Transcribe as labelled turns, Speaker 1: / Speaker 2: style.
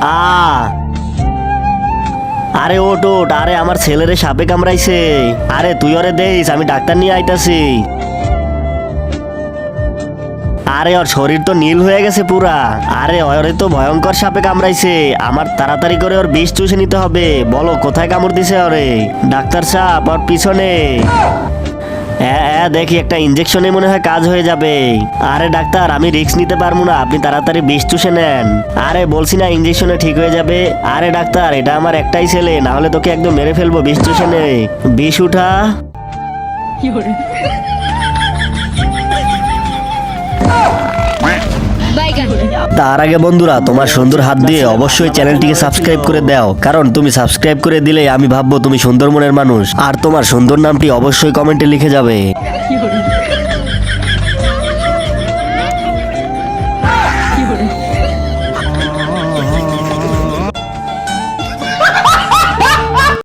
Speaker 1: আ। আরে ওট ওট আরে, আমার ছেলেরে সাপে কামড়াইছে। আরে, তুই ওরে দেইস, আমি ডাক্তার নিয়ে আইতাছি। আরে, ওর শরীর তো নীল হয়ে গেছে পুরা। আরে, ওরে তো ভয়ঙ্কর সাপে কামড়াইছে। আমার তাড়াতাড়ি করে ওর বিষ চুষে নিতে হবে। বলো, কোথায় কামড় দিছে ওরে? ডাক্তার সাপ, ওর পিছনে। হ্যাঁ হ্যাঁ দেখি, একটা ইঞ্জেকশনে মনে হয় কাজ হয়ে যাবে। আরে ডাক্তার, আমি রিস্ক নিতে পারব না, আপনি তাড়াতাড়ি বিষ চুষে নেন। আরে বলছি না ইঞ্জেকশনে ঠিক হয়ে যাবে। আরে ডাক্তার, এটা আমার একটাই ছেলে, না হলে তোকে একদম মেরে ফেলব, বিষ চুষে নে। বিষ উঠা। তার আগে বন্ধুরা, তোমার সুন্দর হাত দিয়ে অবশ্যই চ্যানেলটিকে সাবস্ক্রাইব করে দাও। কারণ তুমি সাবস্ক্রাইব করে দিলে আমি ভাববো তুমি সুন্দর মনের মানুষ। আর তোমার সুন্দর নামটি অবশ্যই কমেন্টে লিখে যাবে।